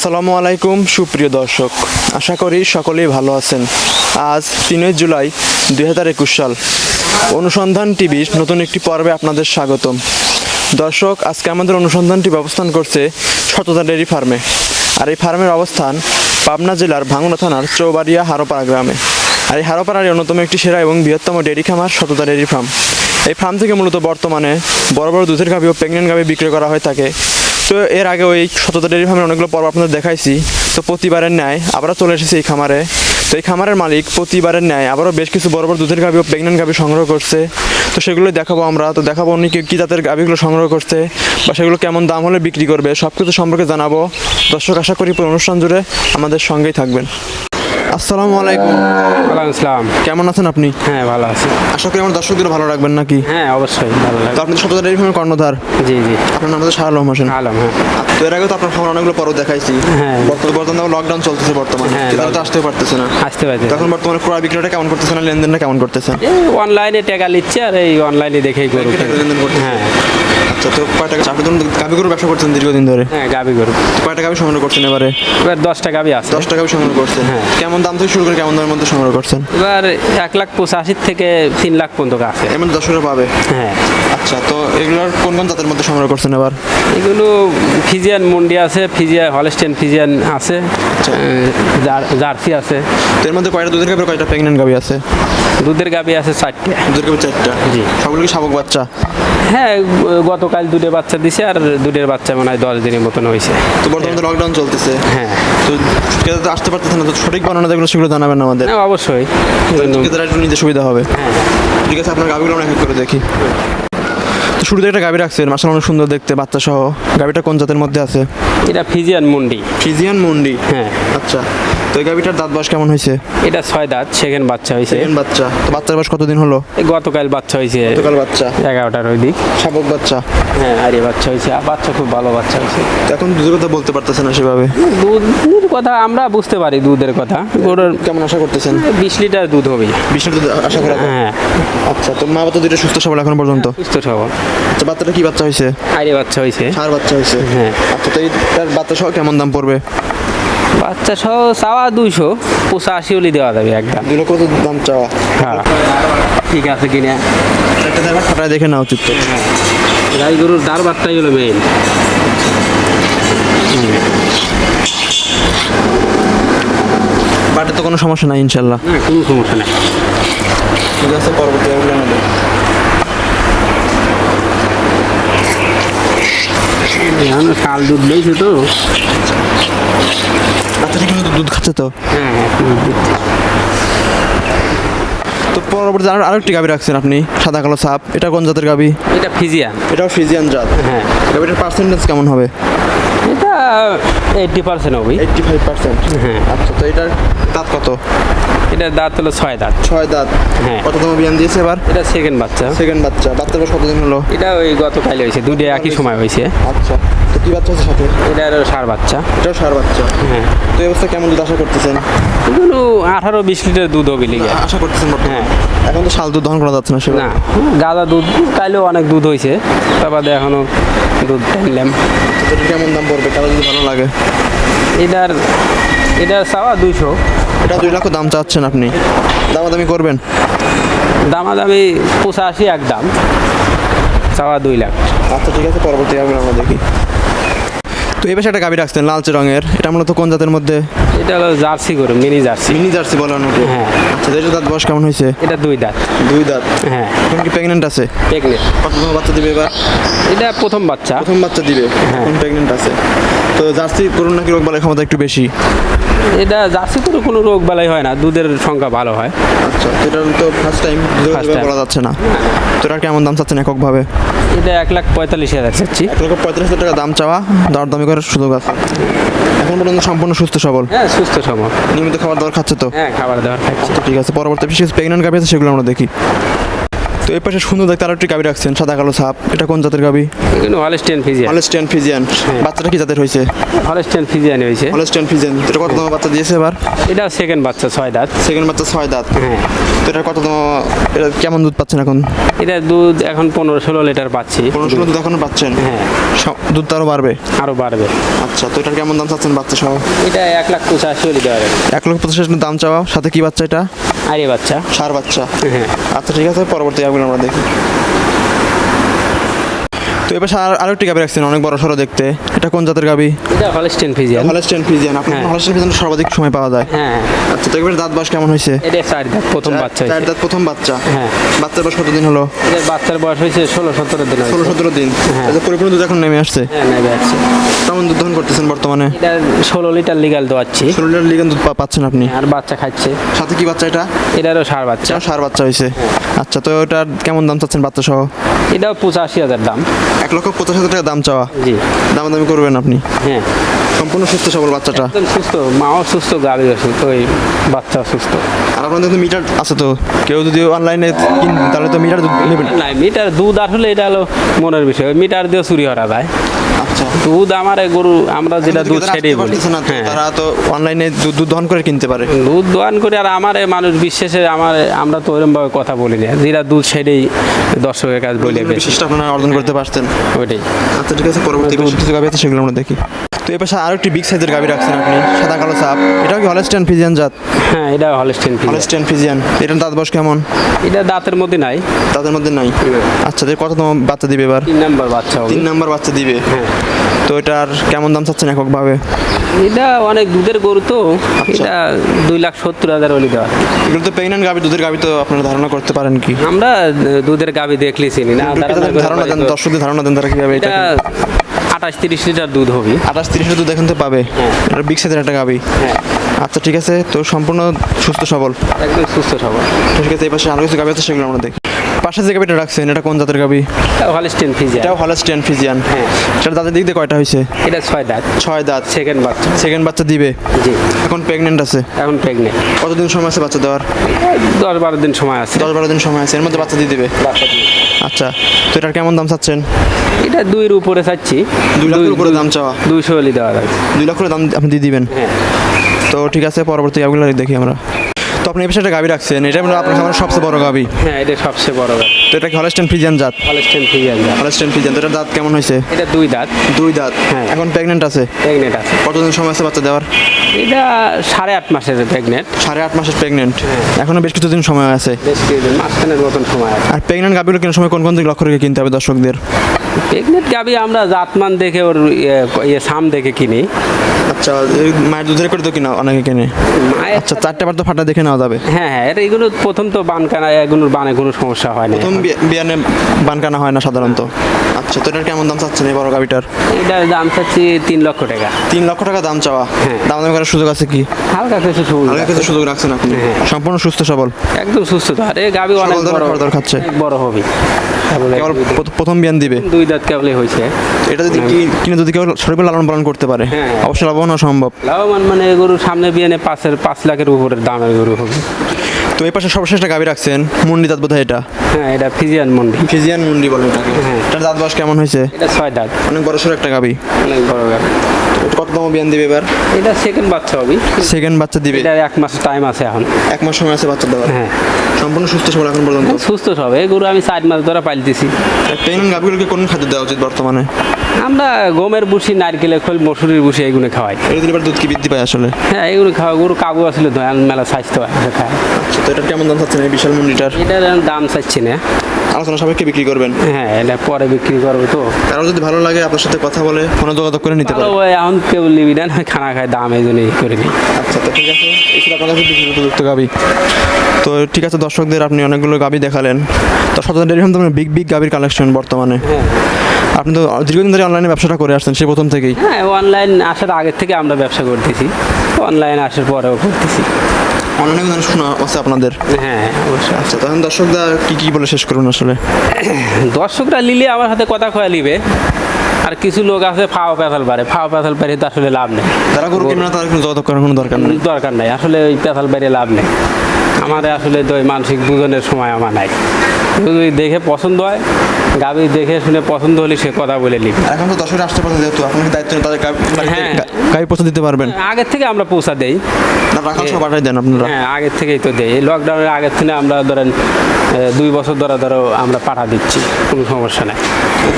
আসসালামু আলাইকুম, সুপ্রিয় দর্শক। আশা করি সকলেই ভালো আছেন। আজ তিনই জুলাই দুই হাজার একুশ সাল। অনুসন্ধান টিভির নতুন একটি পর্বে আপনাদের স্বাগতম। দর্শক, আজকে আমাদের অনুসন্ধানটি ব্যবস্থান করছে সততা ডেয়ারি ফার্মে। আর এই ফার্মের অবস্থান পাবনা জেলার ভাঙড়া থানার চৌবাড়িয়া হারোপাড়া গ্রামে। আর এই হারোপাড়ার অন্যতম একটি সেরা এবং বৃহত্তম ডেয়ারি খামার সততা ডেয়ারি ফার্ম। এই ফার্ম থেকে মূলত বর্তমানে বড় বড় দুধের গাভি ও প্রেগনেন্ট গাভি বিক্রি করা হয়ে থাকে তো এর আগে ওই সততা ডেয়ারি ফার্মের অনেকগুলো পর্ব আপনাদের দেখাইছি। তো প্রতিবারের ন্যায় আবারও চলে এসেছি এই খামারে। তো এই খামারের মালিক প্রতিবারের ন্যায় আবারও বেশ কিছু বড় বড় দুধের গাভি ও প্রেগনেন্ট গাভি সংগ্রহ করছে। তো সেগুলোই দেখাবো আমরা। তো দেখাবো উনি কী কি জাতের গাভিগুলো সংগ্রহ করছে বা সেগুলো কেমন দাম হলে বিক্রি করবে সব কিছু সম্পর্কে জানাব। দর্শক, আশা করি পুরো অনুষ্ঠান জুড়ে আমাদের সঙ্গেই থাকবেন। আসসালামু আলাইকুম। ওয়ালাইকুম আসসালাম। কেমন আছেন আপনি? হ্যাঁ ভালো আছি। আশা করি আমার দর্শকদের ভালো রাখবেন নাকি? হ্যাঁ অবশ্যই ভালো তো লাগে আপনি সততা ডেয়ারি ফার্মের কর্ণধার। জি জি। আপনার নাম হচ্ছে শাহ আলম হোসেন। আলম হ্যাঁ। তো এর আগে তো আপনার খাবার অনেকগুলো পর্ব দেখাইছি। হ্যাঁ। বর্তমানে বর্তমানে লকডাউন চলতেছে বর্তমানে। হ্যাঁ, তো আসতে পারতেছে না। আসতে পারছে তখন বর্তমানে ক্রয় বিক্রয়টা কেমন করতেছে না? লেনদেনটা কেমন করতেছে? অনলাইনে টাকা নিচ্ছে আর এই অনলাইনে দেখেই করতেছে। হ্যাঁ। আচ্ছা তো কয় আপনি ধরুন গাভি গরু ব্যবসা করছেন দীর্ঘদিন ধরে? হ্যাঁ গাবি গরু। গাভি সংগ্রহ করছেন এবারে? এবার দশটা গাবি আছে। দশ টাকা সংগ্রহ করছেন। হ্যাঁ। কেমন দাম থেকে শুরু করে কেমন দামের মধ্যে সংগ্রহ করছেন? এবার এক লাখ পঁচাশি থেকে তিন লাখ পর্যন্ত আছে। এমন দশটা পাবে? হ্যাঁ। আচ্ছা তো এগুলোর কোন কোন জাতের মধ্যে সংগ্রহ করছেন এবার? এগুলো ফিজিয়ান মুন্ডি আছে ফিজিয়া হলস্টেন ফিজিয়ান আছে আচ্ছা। জার্সি আছে। তো এর মধ্যে কয়টা দুধের গাভি কয়টা প্রেগনেন্ট গাভি আছে? দুধের গাবি আছে চারটে। দুধের গাভি চারটা? জি। সবগুলো কি শাবক বাচ্চা? হ্যাঁ গতকাল দুটো বাচ্চা দিছে আর দুধের বাচ্চা মনে হয় দশ দিনের মতন হয়েছে তো বর্তমানে লকডাউন চলতেছে। হ্যাঁ। তো তো আসতে পারতেছে না তো সঠিক বর্ণনা যেগুলো সেগুলো জানাবেন আমাদের। হ্যাঁ অবশ্যই। নিতে সুবিধা হবে। হ্যাঁ। ঠিক আছে আপনার গাভিগুলো এক করে দেখি। শুরুতে একটা গাবি রাখছেন মাসাল অনেক সুন্দর দেখতে বাচ্চা সহ গাবিটা কোন জাতের মধ্যে আছে? এটা ফিজিয়ান মুন্ডি। ফিজিয়ান মুন্ডি? হ্যাঁ। আচ্ছা। তো এই গাভিটার দাঁত বয়স কেমন হয়েছে? এটা ছয় দাঁত সেকেন্ড বাচ্চা হয়েছে। সেকেন্ড বাচ্চা। তো বাচ্চার বয়স কতদিন হলো? এই গতকাল বাচ্চা হয়েছে। গতকাল বাচ্চা। এগারোটার ওই দিক। শাবক বাচ্চা। হ্যাঁ আরে বাচ্চা হয়েছে। আর বাচ্চা খুব ভালো বাচ্চা হয়েছে। এখন দুধের কথা বলতে পারতেছে না সেভাবে? দুধের কথা আমরা বুঝতে পারি দুধের কথা। গরুর কেমন আশা করতেছেন? বিশ লিটার দুধ হবে। বিষ্ণু দুধ আশা করা হ্যাঁ। আচ্ছা তো মা বাচ্চা দুইটা সুস্থ সবল এখন পর্যন্ত? সুস্থ সবল। আচ্ছা বাচ্চাটা কি বাচ্চা হয়েছে? আরে বাচ্চা হয়েছে। সার বাচ্চা হয়েছে। হ্যাঁ। আচ্ছা তো এই তার বাচ্চা সহ কেমন দাম পড়বে? বাচ্চা সহ চাওয়া দুইশো পঁচাশি হলে দেওয়া যাবে একদম। দুই লক্ষ তো দাম চাওয়া। হ্যাঁ। ঠিক আছে কিনা? একটা দেবার খাটায় দেখে নেওয়া উচিত গাই গরুর দার বাচ্চাই হলো মেইন বাটে তো কোনো সমস্যা নাই ইনশাল্লাহ। কোনো সমস্যা নেই। ঠিক আছে পরবর্তী এগুলো এখন শাল দুধ লইছে তো। বাচ্চা ঠিক দুধ খাচ্ছে তো। তো পরবর্তী আর আরেকটি গাবি রাখছেন আপনি সাদা কালো সাপ। এটা কোন জাতের গাবি? এটা ফিজিয়ান। এটাও ফ্রিজিয়ান জাত। হ্যাঁ। গাবিটার পার্সেন্টেজ কেমন হবে? এটা এইটটি পার্সেন্ট হবে। এইটটি ফাইভ পার্সেন্ট হ্যাঁ। আচ্ছা তো এটার দাঁত কত? এটার দাঁত হলো ছয় দাঁত। ছয় দাঁত। হ্যাঁ। কততম বিয়ান দিয়েছে এবার? এটা সেকেন্ড বাচ্চা। সেকেন্ড বাচ্চা। বাচ্চার বয়স কতদিন হলো? এটা ওই গতকাল হয়েছে। দুটো একই সময় হয়েছে। আচ্ছা। কি বাচ্চা আছে সাথে? এটা হলো সার বাচ্চা। এটাও সার বাচ্চা। হ্যাঁ। তো এই অবস্থা কেমন দুধ আশা করতেছেন? এগুলো আঠারো বিশ লিটার দুধ হবে লিগে আশা করতেছেন হ্যাঁ। এখন তো শাল দুধ দহন করা যাচ্ছে না সেটা না গাদা দুধ কাইলেও অনেক দুধ হয়েছে তারপরে এখনও দুধ টানলাম। কেমন দাম পড়বে? কারও যদি ভালো লাগে। এটার এটার চাওয়া দুইশো। এটা দুই লাখ দাম চাচ্ছেন আপনি। দামাদামি করবেন? দামাদামি পঁচাশি এক দাম। চাওয়া দুই লাখ। আচ্ছা ঠিক আছে পরবর্তী আমি আমরা দেখি। তো এই পাশে একটা গাভি রাখছেন লালচে রঙের। এটা মূলত কোন জাতের মধ্যে? এটা হলো জার্সি গরু মিনি জার্সি। মিনি জার্সি বলে অনেকে হ্যাঁ। আচ্ছা এটা দাঁত বয়স কেমন হয়েছে? এটা দুই দাঁত। দুই দাঁত। হ্যাঁ। এখন কি প্রেগনেন্ট আছে? প্রেগনেন্ট কত বাচ্চা দিবে এবার? এটা প্রথম বাচ্চা। প্রথম বাচ্চা দিবে? হ্যাঁ। এখন প্রেগনেন্ট আছে। তো জার্সি করুন নাকি রোগ বালাই ক্ষমতা একটু বেশি? এটা জার্সি গরু কোনো রোগ বালাই হয় না দুধের সংখ্যা ভালো হয়। আচ্ছা এটা তো ফার্স্ট টাইম বলা যাচ্ছে না। তো এটা কেমন দাম চাচ্ছেন এককভাবে? এটা এক লাখ পঁয়তাল্লিশ হাজার চাচ্ছি। এক লক্ষ পঁয়ত্রিশ হাজার টাকা দাম চাওয়া দরদামি করার সুযোগ আছে। এখন পর্যন্ত সম্পূর্ণ সুস্থ সবল। হ্যাঁ সুস্থ সবল। নিয়মিত খাবার দাবার খাচ্ছে তো? হ্যাঁ খাবার দাবার খাচ্ছে। ঠিক আছে পরবর্তী বিশেষ প্রেগনেন্ট গাভি আছে সেগুলো আমরা দেখি। তো এই পাশে সুন্দর দেখতে আরও একটি গাবি রাখছেন সাদা কালো সাপ। এটা কোন জাতের গাবি? এগুলো হলস্টেন ফিজিয়ান হলস্টিয়ান ফিজিয়ান বাচ্চাটা কি জাতের হয়েছে? হলস্টেন ফিজিয়ান হয়েছে। হলস্টিয়ান ফিজিয়ান এটা কততম বাচ্চা দিয়েছে এবার? এটা সেকেন্ড বাচ্চা ছয় দাঁত। সেকেন্ড বাচ্চা ছয় দাঁত। হ্যাঁ। তো এটা কততম এটা কেমন দুধ পাচ্ছেন এখন? এটা দুধ এখন পনেরো ষোলো লিটার পাচ্ছি। পনেরো ষোলো দুধ এখনও পাচ্ছেন? হ্যাঁ। দুধ তো আরও বাড়বে? আরও বাড়বে। আচ্ছা তো এটার কেমন দাম চাচ্ছেন বাচ্চা সহ? এটা এক লাখ পঁচাশি হলে দেওয়া এক লক্ষ পঁচাশ দাম চাওয়া। সাথে কি বাচ্চা এটা? আরে বাচ্চা। সার বাচ্চা। হ্যাঁ। আচ্ছা ঠিক আছে পরবর্তী গাবিগুলো আমরা দেখি। তো এবার আর আরও একটি গাবি রাখছেন অনেক বড় সড়ো দেখতে। এটা কোন জাতের গাবি? এটা হলস্টেন ফিজিয়ান হলস্টেন ফিজিয়ান আপনার হ্যাঁ। হলস্টেন ফিজিয়ান সর্বাধিক সময় পাওয়া যায়। হ্যাঁ। আচ্ছা তো এবার দাঁত বাস কেমন হয়েছে? এটা চার দাঁত প্রথম বাচ্চা চার দাঁত প্রথম বাচ্চা? হ্যাঁ। বাচ্চার বয়স কতদিন হলো? এদের বাচ্চার বয়স হয়েছে ষোলো সতেরো দিন। ষোলো সতেরো দিন। হ্যাঁ। এটা পরিপূর্ণ দুধ এখন নেমে আসছে? হ্যাঁ নেবে আছে কেমন দুধ দহন করতেছেন বর্তমানে? এটা ষোলো লিটার লিগাল দোয়াচ্ছি। ষোলো লিটার লিগান দুধ পাচ্ছেন আপনি? আর বাচ্চা খাচ্ছে। সাথে কি বাচ্চা এটা? এটারও সার বাচ্চা। এটা সার বাচ্চা হয়েছে। আচ্ছা তো ওটার কেমন দাম চাচ্ছেন বাচ্চা সহ? এটা পঁচাশি হাজার দাম। এক লক্ষ পঞ্চাশ হাজার টাকা দাম চাওয়া। জি। দাম দামাদামি করবেন আপনি? হ্যাঁ। সম্পূর্ণ সুস্থ সবল বাচ্চাটা একদম সুস্থ মাও সুস্থ গাড়ি সুস্থ ওই বাচ্চা সুস্থ আর আপনাদের তো মিটার আছে তো কেউ যদি অনলাইনে কিন তাহলে তো মিটার দুধ নেবেন না মিটার দুধ আসলে এটা হলো মনের বিষয় মিটার দিয়ে চুরি করা যায় আচ্ছা দুধ আমার গরু আমরা যেটা দুধ সেটাই বলি হ্যাঁ তারা তো অনলাইনে দুধ দুধ দহন করে কিনতে পারে দুধ দহন করে আর আমার মানুষ বিশ্বাসে আমার আমরা তো ওরকম ভাবে কথা বলি না যেটা দুধ সেটাই দর্শকের কাছে বলে বেশি বিশেষটা আপনারা অর্জন করতে পারতেন ওইটাই আচ্ছা ঠিক আছে পরবর্তী সেগুলো আমরা দেখি তো এই পাশে আরও একটি বিগ সাইজের গাভি রাখছেন আপনি সাদা কালো সাপ। এটাও কি হলস্টিয়ান ফিজিয়ান জাত? হ্যাঁ এটা হলস্টেন ফিজিয়ান হলস্টিয়ান ফিজিয়ান এটার দাঁত বয়স কেমন? এটা দাঁতের মধ্যে নাই। দাঁতের মধ্যে নাই? আচ্ছা যে কত বাচ্চা দিবে এবার? তিন নাম্বার বাচ্চা হবে। তিন নাম্বার বাচ্চা দিবে। হ্যাঁ। তো এটার কেমন দাম চাচ্ছেন এককভাবে? এটা অনেক দুধের গরু তো। এটা দুই লাখ সত্তর হাজার হলে দেওয়া। এগুলো তো প্রেগনেন্ট গাভি দুধের গাভি তো আপনারা ধারণা করতে পারেন কি? আমরা দুধের গাবি দেখলে চিনি না ধারণা দেন তো। দর্শকদের ধারণা দেন তারা কীভাবে এটা আঠাশ তিরিশ লিটার দুধ হবে। আঠাশ তিরিশ দুধ এখন তো পাবে। হ্যাঁ। এটা বিগ সাইজের একটা গাভি হ্যাঁ। আচ্ছা ঠিক আছে তো সম্পূর্ণ সুস্থ সবল। একদম সুস্থ সবল। ঠিক আছে এই পাশে আরও কিছু গাভি আছে সেগুলো আমরা দেখি। পাশে যে গাভিটা রাখছেন এটা কোন জাতের গাভি হলস্টেন ফিজিয়া এটাও হলস্টিয়ান ফিজিয়ান হ্যাঁ। সেটা দাঁতের দিক দিয়ে কয়টা হয়েছে? এটা ছয় দাঁত। ছয় দাঁত। সেকেন্ড বাচ্চা। সেকেন্ড বাচ্চা দিবে? জি। এখন প্রেগনেন্ট আছে? এখন প্রেগনেন্ট কতদিন সময় আছে বাচ্চা দেওয়ার? দশ বারো দিন সময় আছে। দশ বারো দিন সময় আছে এর মধ্যে বাচ্চা দিয়ে দিবে। বাচ্চা দিয়ে। আচ্ছা তো এটার কেমন দাম চাচ্ছেন? এটা দুই এর উপরে চাচ্ছি। দুই লাখের উপরে দাম চাওয়া? দুইশো হলে দেওয়া যাবে দুই লাখের করে দাম আপনি দিয়ে দিবেন? হ্যাঁ। তো ঠিক আছে পরবর্তী গাভিগুলো দেখি আমরা। আপনি এই পাশে একটা গাভি রাখছেন এটা আপনার আমার সবচেয়ে বড় গাভি। হ্যাঁ এটা সবচেয়ে বড় গাছ তো এটা কি হলস্টেন ফিজিয়ান জাত? হলস্টেন ফিজিয়ান দাঁত হলস্টেন ফিজিয়ান তো এটার দাঁত কেমন হয়েছে? এটা দুই দাঁত। দুই দাঁত? হ্যাঁ। এখন প্রেগনেন্ট আছে? প্রেগনেন্ট আছে। কতদিন সময় আছে বাচ্চা দেওয়ার? এটা সাড়ে আট মাসের প্রেগনেন্ট সাড়ে আট মাসের প্রেগনেন্ট হ্যাঁ। এখনও বেশ কিছুদিন সময় আছে। বেশ কিছুদিন মাঝখানের মতন সময় আছে। আর প্রেগনেন্ট গাভিগুলো কেনার সময় কোন কোন দিক লক্ষ্য রেখে কিনতে হবে দর্শকদের? প্রেগনেন্ট গাবি আমরা জাতমান দেখে ওর ইয়ে ইয়ে সাম দেখে কিনি। আচ্ছা মায়ের দুধের করে তো কিনা অনেকে কেনে। আচ্ছা চারটে বার তো ফাটা দেখে নেওয়া যাবে। হ্যাঁ হ্যাঁ এটা এগুলো প্রথম তো বানকানা এগুলোর বানে কোনো সমস্যা হয় না। প্রথম বিয়া- বিয়ানে বানকানা হয় না সাধারণত। আচ্ছা তো এটার কেমন দাম চাচ্ছেন এই বড় গাভিটার এটার দাম চাচ্ছি তিন লক্ষ টাকা। তিন লক্ষ টাকা দাম চাওয়া? হ্যাঁ। দাম দাম করার সুযোগ আছে কি? হালকা কিছু সবুজ হালকা কিছু সুযোগ রাখছেন আপনি? হ্যাঁ। সম্পূর্ণ সুস্থ সবল? একদম সুস্থ তো। আরে গাবি অনেক বড়। খাচ্ছে। বড় হবে। কেবল প্রথম বিয়ান দিবে। দুই দাঁত কেবলে হয়েছে। এটা যদি কি- কিনে যদি কেউ সঠিকভাবে লালন পালন করতে পারে হ্যাঁ। অবশ্যই লাভবান সম্ভব। লাভবান মানে গরু সামনে বিয়ে পাঁচের পাঁচ লাখের উপরে দামের গরু হবে। তো এই পাশে সর্বশেষ একটা গাভি রাখছেন মুন্ডি দাঁত বোধহয় এটা? হ্যাঁ এটা ফিজিয়ান মন্ডি। ফিজিয়ান মুন্ডি বলে এটাকে। হ্যাঁ। এটার দাঁত বয়স কেমন হয়েছে? এটা ছয় দাঁত। অনেক বড় সড়ো একটা গাভী। অনেক বড় গাবি কততম বিয়ান দিবে এবার? এটা সেকেন্ড বাচ্চা হবে। সেকেন্ড বাচ্চা দিবে? এটা এক মাস টাইম আছে এখন। এক মাস সময় আছে বাচ্চা দেওয়ার? হ্যাঁ। সম্পূর্ণ সুস্থ সবল এখন পর্যন্ত? সুস্থ সব। এই গরু আমি চার মাস ধরে পালতেছি। প্রেগনেন্ট গাভীগুলোকে কোন খাদ্য দেওয়া উচিত বর্তমানে? আমরা গমের বুসি নারকেলের খোল মসুরির বুসি এগুলো খাওয়াই। এটা এবার দুধ কি বৃদ্ধি পায় আসলে? হ্যাঁ এগুলো খাওয়া গরু কাবু আসলে দয়াল মেলা স্বাস্থ্য আছে খায়। আচ্ছা তো এটার কেমন দাম চাচ্ছেন এই বিশাল মুন্ডিটার? এটার দাম চাচ্ছি না। আলোচনা সাপেক্ষে বিক্রি করবেন। হ্যাঁ এটা পরে বিক্রি করব তো। কারও যদি ভালো লাগে আপনার সাথে কথা বলে ফোনে যোগাযোগ করে নিতে ভাই, এখন কেউ নিবি না খানা খায় দাম এই জন্য ই করে নিই। আচ্ছা তো ঠিক আছে। এই ছিল আপনার কাছে বিক্রি উপযুক্ত গাবি। তো ঠিক আছে দর্শকদের আপনি অনেকগুলো গাবি দেখালেন। তো সচেতন তো বিগ বিগ গাবির কালেকশন বর্তমানে। হ্যাঁ। আপনি তো দীর্ঘদিন ধরে অনলাইনে ব্যবসাটা করে আসছেন সে প্রথম থেকেই? হ্যাঁ অনলাইন আসার আগের থেকে আমরা ব্যবসা করতেছি। অনলাইন আসার পরেও করতেছি। অনলাইনে কিন্তু শোনা আছে আপনাদের? হ্যাঁ অবশ্যই। আচ্ছা তখন দর্শকরা কি কি বলে শেষ করুন আসলে? দর্শকরা লিলে আমার হাতে কথা খোয়া লিবে। আর কিছু লোক আছে ফাও পেথাল পারে। ফাও পেথাল পারে তো আসলে লাভ নেই। যারা গরু কিনবে না তাদের কোনো করার কোনো দরকার নেই। দরকার নাই। আসলে ওই পেথাল বাইরে লাভ নেই। আমার আসলে তো মানসিক দুজনের সময় আমার নাই। যদি দেখে পছন্দ হয় গাবি দেখে শুনে পছন্দ হলে সে কথা বলে নিবে এখন তো দর্শকরা আসতে পারছে যেহেতু আপনি দায়িত্ব নিয়ে তাদের গাভী- হ্যাঁ। গাভী পৌঁছে দিতে পারবেন। আগের থেকে আমরা পৌঁছা দেই। না রাখাল সব পাঠাই দেন আপনারা। হ্যাঁ আগের থেকেই তো দেই। লকডাউনের আগের থেকে আমরা ধরেন দুই বছর ধরে ধরো আমরা পাঠা দিচ্ছি কোনো সমস্যা নাই।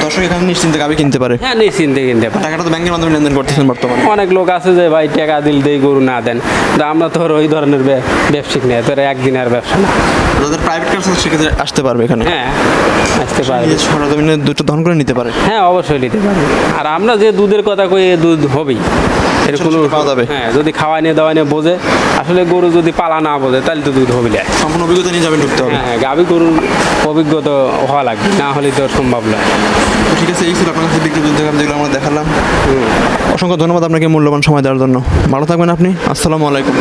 দর্শক এখানে নিশ্চিন্তে গাভী কিনতে পারে। হ্যাঁ নিশ্চিন্তে কিনতে পারে। টাকাটা তো ব্যাংকের মাধ্যমে লেনদেন করতেছেন বর্তমানে। অনেক লোক আছে যে ভাই টাকা দিল দেই গরু না দেন। তো আমরা তো ওই ধরনের ব্যবসায়িক নেই তোর একদিনের ব্যবসা না। তাদের প্রাইভেট কার সেক্ষেত্রে আসতে পারবে এখানে। হ্যাঁ আসতে পারবে। সরজমিনে দুটো ধন করে নিতে পারে। হ্যাঁ অবশ্যই নিতে পারবে। আর আমরা যে দুধের কথা কই দুধ হবেই। এর পাওয়া যাবে। হ্যাঁ যদি খাওয়াই নিয়ে দাওয়াই নিয়ে বোঝে আসলে গরু যদি পালা না বোঝে তাহলে তো দুধ হবে না। সম্পূর্ণ অভিজ্ঞতা নিয়ে যাবেন ঢুকতে হবে। হ্যাঁ হ্যাঁ গাভী গরুর অভিজ্ঞতা হওয়া লাগবে না হলে তো সম্ভব নয় ঠিক আছে এই ছিল আপনার কাছে বিক্রি দুধ দেখাম যেগুলো আমরা দেখালাম। অসংখ্য ধন্যবাদ আপনাকে মূল্যবান সময় দেওয়ার জন্য। ভালো থাকবেন আপনি আসসালামু আলাইকুম।